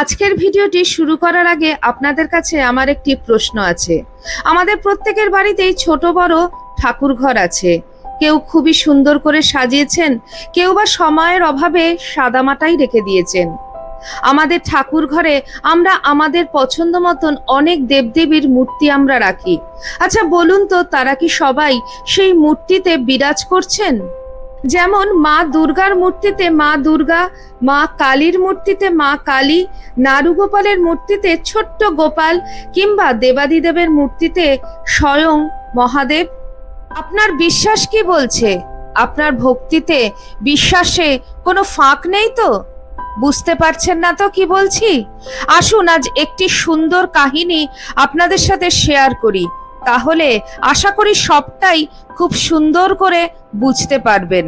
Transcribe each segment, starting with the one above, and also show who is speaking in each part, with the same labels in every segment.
Speaker 1: আজকের ভিডিওটি শুরু করার আগে আপনাদের কাছে আমার একটি প্রশ্ন আছে। আমাদের প্রত্যেকের বাড়িতেই ছোট বড় ঠাকুর ঘর আছে। কেউ খুবই সুন্দর করে সাজিয়েছেন, কেউ বা সময়ের অভাবে সাদামাটাই রেখে দিয়েছেন। আমাদের ঠাকুর ঘরে আমরা আমাদের পছন্দ মতন অনেক দেবদেবীর মূর্তি আমরা রাখি। আচ্ছা বলুন তো তারা কি সবাই সেই মূর্তিতে বিরাজ করছেন? যেমন মা দুর্গার মূর্তিতে মা দুর্গা, মা কালীর মূর্তিতে মা কালী, নারুগোপালের মূর্তিতে ছোট্ট গোপাল কিংবা দেবাদিদেবের মূর্তিতে স্বয়ং মহাদেব। আপনার বিশ্বাস কি বলছে? আপনার ভক্তিতে, বিশ্বাসে কোনো ফাঁক নেই তো? বুঝতে পারছেন না তো কি বলছি? আসুন আজ একটি সুন্দর কাহিনী আপনাদের সাথে শেয়ার করি। তাহলে আশা করি সবটাই খুব সুন্দর করে বুঝতে পারবেন।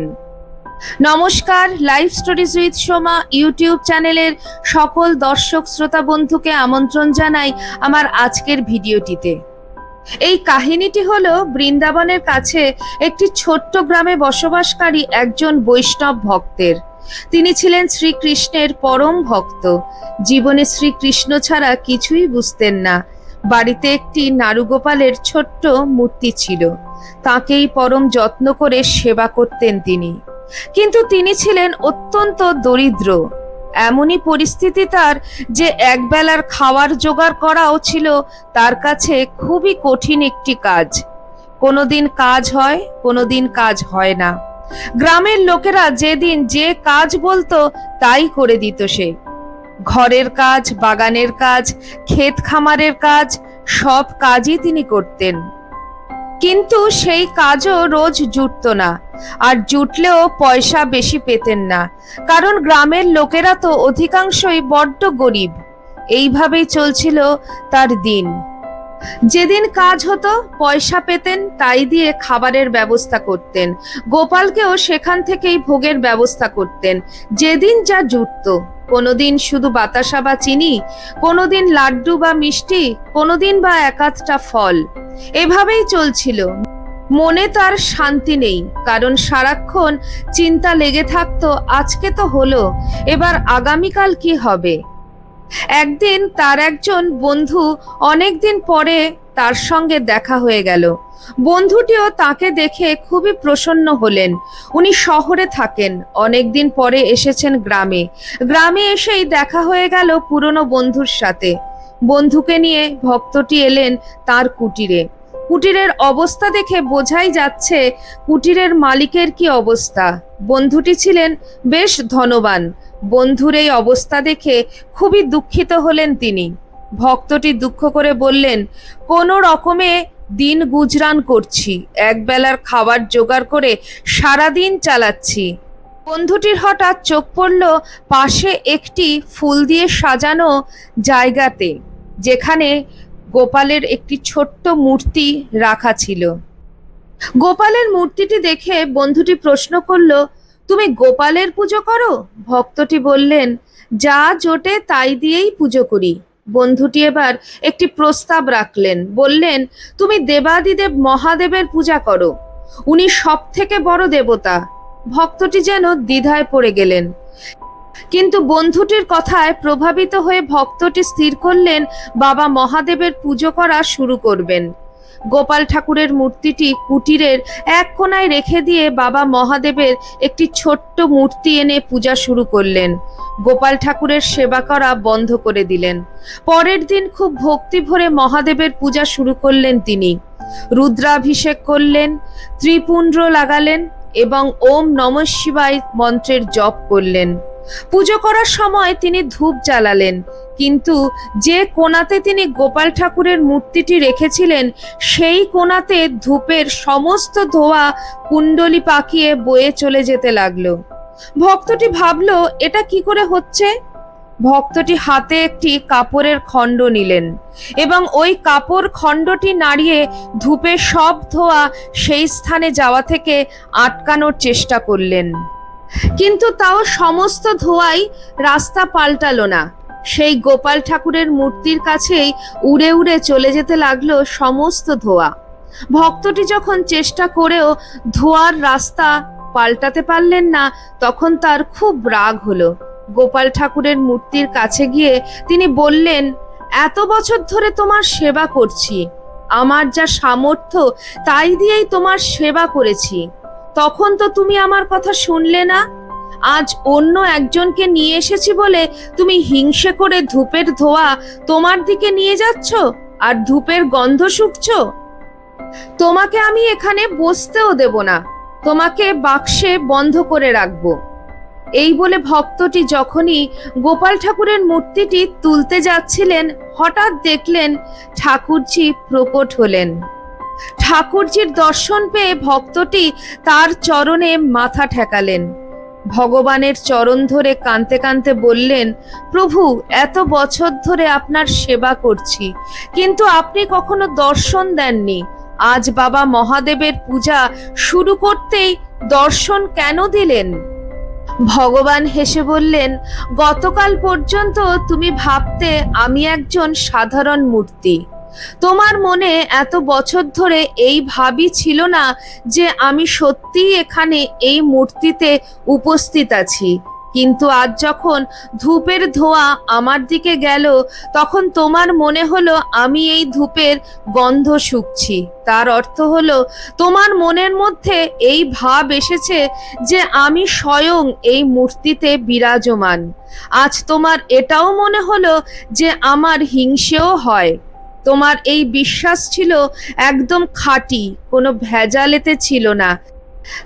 Speaker 1: নমস্কার live stories with Soma YouTube চ্যানেলের সকল দর্শক, শ্রোতা বন্ধুকে আমন্ত্রণ জানাই আমার আজকের ভিডিওটিতে। এই কাহিনীটি হলো বৃন্দাবনের কাছে একটি ছোট্ট গ্রামে বসবাসকারী একজন বৈষ্ণব ভক্তের। তিনি ছিলেন শ্রীকৃষ্ণের পরম ভক্ত। জীবনে শ্রীকৃষ্ণ ছাড়া কিছুই বুঝতেন না। বাড়িতে একটি নারুগোপালের ছোট্ট মূর্তি ছিল। তাকেই পরম যত্ন করে সেবা করতেন তিনি। কিন্তু তিনি ছিলেন অত্যন্ত দরিদ্র। এমনই পরিস্থিতি তার যে একবেলার খাওয়ার জোগাড় করাও ছিল তার কাছে খুবই কঠিন একটি কাজ। কোনোদিন কাজ হয়, কোনোদিন কাজ হয় না। গ্রামের লোকেরা যেদিন যে কাজ বলতো, তাই করে দিত সে। ঘরের কাজ, বাগানের কাজ, ক্ষেত খামারের কাজ, সব কাজই তিনি করতেন। কিন্তু সেই কাজও রোজ জুটত না, আর জুটলেও পয়সা বেশি পেতেন না, কারণ গ্রামের লোকেরা তো অধিকাংশই বড্ড গরিব। এইভাবেই চলছিল তার দিন। যেদিন কাজ হতো, পয়সা পেতেন, তাই দিয়ে খাবারের ব্যবস্থা করতেন। গোপালকেও সেখান থেকেই ভোগের ব্যবস্থা করতেন। যেদিন যা জুটতো, কোনোদিন শুধু বাতাসা বা চিনি, কোনোদিন লাড্ডু বা মিষ্টি, কোনোদিন বা একাধটা ফল। এভাবেই চলছিল। মনে তার শান্তি নেই, কারণ সারাক্ষণ চিন্তা লেগে থাকতো, আজকে তো হলো, এবার আগামীকাল কি হবে? একদিন তার একজন বন্ধু অনেকদিন পরে তার সঙ্গে দেখা হয়ে গেল। বন্ধুটিও তাকে দেখে খুবই প্রসন্ন হলেন। উনি শহরে থাকেন, অনেকদিন পরে এসেছেন গ্রামে। গ্রামে এসেই দেখা হয়ে গেল পুরনো বন্ধুর সাথে। বন্ধুকে নিয়ে ভক্তটি এলেন তার কুটিরে। কুটিরের অবস্থা দেখে বোঝাই যাচ্ছে কুটিরের মালিকের কি অবস্থা। বন্ধুটি ছিলেন বেশ ধনবান। বন্ধুর এই অবস্থা দেখে খুবই দুঃখিত হলেন তিনি। ভক্তটি দুঃখ করে বললেন, কোনো রকমে দিন গুজরান করছি একবেলার খাবার জোগাড় করে সারাদিন চালাচ্ছি। বন্ধুটির হঠাৎ চোখ পড়ল পাশে একটি ফুল দিয়ে সাজানো জায়গাতে, যেখানে গোপালের একটি ছোট্ট মূর্তি রাখা ছিল। গোপালের মূর্তিটি দেখে বন্ধুটি প্রশ্ন করল তুমি গোপালের পুজো করো? ভক্তটি বললেন, যা জোটে তাই দিয়েই পুজো করি। বন্ধুটি এবার একটি প্রস্তাব রাখলেন, বললেন, তুমি দেবাদিদেব মহাদেবের পূজা করো। উনি সব থেকে বড় দেবতা। ভক্তটি যেন দ্বিধায় পড়ে গেলেন। কিন্তু বন্ধুটির কথায় প্রভাবিত হয়ে ভক্তটি স্থির করলেন, বাবা মহাদেবের পুজো করা শুরু করবেন। গোপাল ঠাকুরের মূর্তিটি কুটিরের এক কোনায় রেখে দিয়ে বাবা মহাদেবের একটি ছোট্ট মূর্তি এনে পূজা শুরু করলেন। গোপাল ঠাকুরের সেবা করা বন্ধ করে দিলেন। পরের দিন খুব ভক্তি ভরে মহাদেবের পূজা শুরু করলেন তিনি। রুদ্রাভিষেক করলেন, ত্রিপুণ্ড লাগালেন এবং ওম নম শিবায় মন্ত্রের জপ করলেন। পুজো করার সময় তিনি ধূপ জ্বালালেন, কিন্তু যে কোণাতে তিনি গোপাল ঠাকুরের মূর্তিটি রেখেছিলেন, সেই কোণাতে ধূপের সমস্ত ধোয়া কুণ্ডলি পাকিয়ে বয়ে চলে যেতে লাগল। ভক্তটি ভাবলো, এটা কি করে হচ্ছে? ভক্তটি হাতে একটি কাপড়ের খণ্ড নিলেন এবং ওই কাপড় খণ্ডটি নাড়িয়ে ধূপের সব ধোয়া সেই স্থানে যাওয়া থেকে আটকানোর চেষ্টা করলেন। কিন্তু তাও সমস্ত ধোয়াই রাস্তা পাল্টালো না। সেই গোপাল ঠাকুরের মূর্তির কাছেই উড়ে উড়ে চলে যেতে লাগল সমস্ত ধোয়া। ভক্তটি যখন চেষ্টা করেও ধোয়ার রাস্তা পাল্টাতে পারলেন না, তখন তার খুব রাগ হলো। গোপাল ঠাকুরের মূর্তির কাছে গিয়ে তিনি বললেন, এত বছর ধরে তোমার সেবা করছি। আমার যা সামর্থ্য, তাই দিয়েই তোমার সেবা করেছি। তখন তো তুমি আমার কথা শুনলে না। আজ অন্য একজনকে নিয়ে এসেছি বলে তুমি হিংসে করে ধূপের ধোয়া তোমার দিকে নিয়ে যাচ্ছ আর ধূপের গন্ধ শুকছো? তোমাকে আমি এখানে বসতেও দেব না। তোমাকে বাক্সে বন্ধ করে রাখব। এই বলে ভক্তটি যখনই গোপাল ঠাকুরের মূর্তিটি তুলতে যাচ্ছিলেন, হঠাৎ দেখলেন ঠাকুরজি প্রকট হলেন। ঠাকুরজির দর্শন পেয়ে ভক্তটি তার চরণে মাথা ঠেকালেন। ভগবানের চরণ ধরে কানতে কানতে বললেন, প্রভু, এত বছর ধরে আপনার সেবা করছি, কিন্তু আপনি কখনো দর্শন দেননি। আজ বাবা মহাদেবের পূজা শুরু করতেই দর্শন কেন দিলেন? ভগবান হেসে বললেন, গতকাল পর্যন্ত তুমি ভাবতে আমি একজন সাধারণ মূর্তি। তোমার মনে এত বছর ধরে এই ভাবই ছিল না যে আমি সত্যিই এখানে এই মূর্তিতে উপস্থিত আছি। কিন্তু আজ যখন ধূপের ধোঁয়া আমার দিকে গেল, তখন তোমার মনে হলো আমি এই ধূপের গন্ধ শুকছি। তার অর্থ হলো, তোমার মনের মধ্যে এই ভাব এসেছে যে আমি স্বয়ং এই মূর্তিতে বিরাজমান। আজ তোমার এটাও মনে হলো যে আমার হিংসেও হয়। তোমার এই বিশ্বাস ছিল একদম খাঁটি, কোনো ভেজালেতে ছিল না।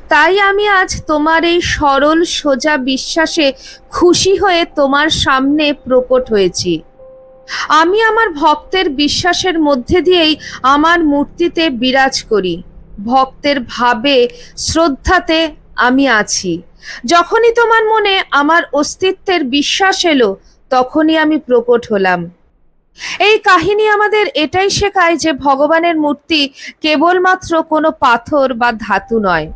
Speaker 1: তাই আমি আজ তোমার এই সরল, সোজা বিশ্বাসে খুশি হয়ে তোমার সামনে প্রকট হয়েছি। আমি আমার ভক্তের বিশ্বাসের মধ্যে দিয়েই আমার মূর্তিতে বিরাজ করি। ভক্তের ভাবে, শ্রদ্ধাতে আমি আছি। যখনই তোমার মনে আমার অস্তিত্বের বিশ্বাস এলো, তখনই আমি প্রকট হলাম। এই কাহিনী আমাদের এটাই শেখায় যে ভগবানের মূর্তি কেবলমাত্র কোনো পাথর বা ধাতু নয়।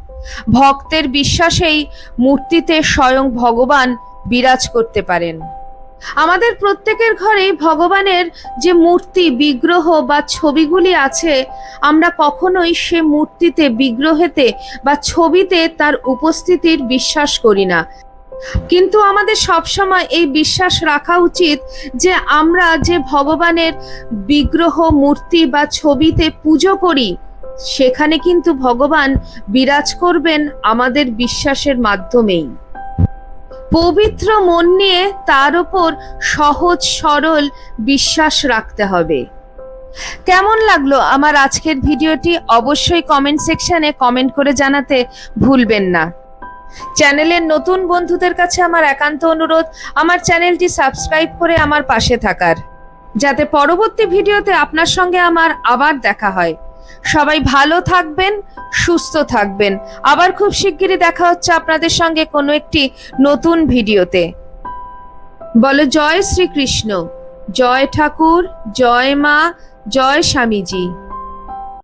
Speaker 1: ভক্তের বিশ্বাসেই মূর্তিতে স্বয়ং ভগবান বিরাজ করতে পারেন। আমাদের প্রত্যেকের ঘরেই ভগবানের যে মূর্তি, বিগ্রহ বা ছবিগুলি আছে, আমরা কখনোই সে মূর্তিতে, বিগ্রহেতে বা ছবিতে তার উপস্থিতির বিশ্বাস করি না। কিন্তু আমাদের সবসময় এই বিশ্বাস রাখা উচিত যে আমরা যে ভগবানের বিগ্রহ মূর্তি বা ছবিতে পুজো করি, সেখানে কিন্তু ভগবান বিরাজ করবেন আমাদের বিশ্বাসের মাধ্যমেই। পবিত্র মন নিয়ে তার ওপর সহজ, সরল বিশ্বাস রাখতে হবে। কেমন লাগল আমার আজকের ভিডিওটি? অবশ্যই কমেন্ট সেকশনে কমেন্ট করে জানাতে ভুলবেন না। চ্যানেলের নতুন বন্ধুদের কাছে আমার একান্ত অনুরোধ, আমার চ্যানেলটি সাবস্ক্রাইব করে আমার পাশে থাকার। যাতে পরবর্তী ভিডিওতে আপনার সঙ্গে আমার আবার দেখা হয়। সবাই ভালো থাকবেন, সুস্থ থাকবেন। আবার খুব শিগগিরই দেখা হচ্ছে আপনাদের সঙ্গে কোনো একটি নতুন ভিডিওতে। বলো, জয় শ্রীকৃষ্ণ। জয় ঠাকুর, জয় মা, জয় স্বামীজি।